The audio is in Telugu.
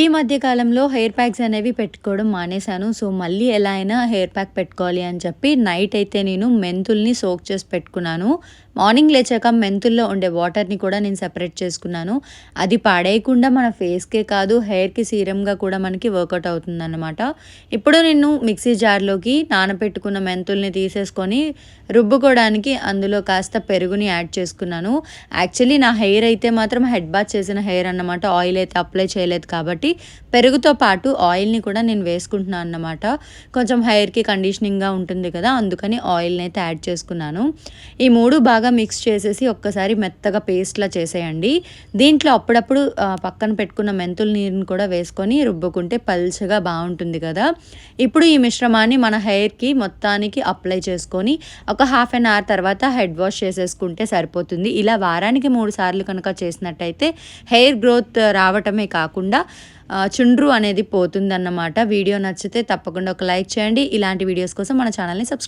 ఈ మధ్య కాలంలో హెయిర్ ప్యాక్స్ అనేవి పెట్టుకోవడం మానేశాను. సో మళ్ళీ ఎలా అయినా హెయిర్ ప్యాక్ పెట్టుకోవాలి అని చెప్పి నైట్ అయితే నేను మెంతుల్ని సోక్ చేసి పెట్టుకున్నాను. మార్నింగ్ లేచాక మెంతుల్లో ఉండే వాటర్ని కూడా నేను సెపరేట్ చేసుకున్నాను. అది పాడేయకుండా మన ఫేస్కే కాదు హెయిర్కి సీరంగా కూడా మనకి వర్కౌట్ అవుతుందన్నమాట. ఇప్పుడు నేను మిక్సీ జార్లోకి నానబెట్టుకున్న మెంతుల్ని తీసేసుకొని రుబ్బుకోవడానికి అందులో కాస్త పెరుగుని యాడ్ చేసుకున్నాను. యాక్చువల్లీ నా హెయిర్ అయితే మాత్రం హెడ్ బాత్ చేసిన హెయిర్ అన్నమాట. ఆయిల్ అయితే అప్లై చేయలేదు కాబట్టి పెరుగుతో పాటు ఆయిల్ని కూడా నేను వేసుకుంటున్నాను అన్నమాట. కొంచెం హెయిర్కి కండిషనింగ్గా ఉంటుంది కదా అందుకని ఆయిల్ని అయితే యాడ్ చేసుకున్నాను. ఈ మూడు బాగా మిక్స్ చేసేసి ఒక్కసారి మెత్తగా పేస్ట్లా చేసేయండి. దీంట్లో అప్పుడప్పుడు పక్కన పెట్టుకున్న మెంతుల నీరుని కూడా వేసుకొని రుబ్బుకుంటే పల్చగా బాగుంటుంది కదా. ఇప్పుడు ఈ మిశ్రమాన్ని మన హెయిర్కి మొత్తానికి అప్లై చేసుకొని ఒక హాఫ్ అన్ అవర్ తర్వాత హెడ్ వాష్ చేసేసుకుంటే సరిపోతుంది. ఇలా వారానికి మూడు సార్లు కనుక చేసినట్టయితే హెయిర్ గ్రోత్ రావటమే కాకుండా చుండ్రు అనేది పోతుందన్నమాట. వీడియో నచ్చితే తప్పకుండా ఒక లైక్ చేయండి. ఇలాంటి వీడియోస్ కోసం మన ఛానల్ని సబ్స్క్రైబ్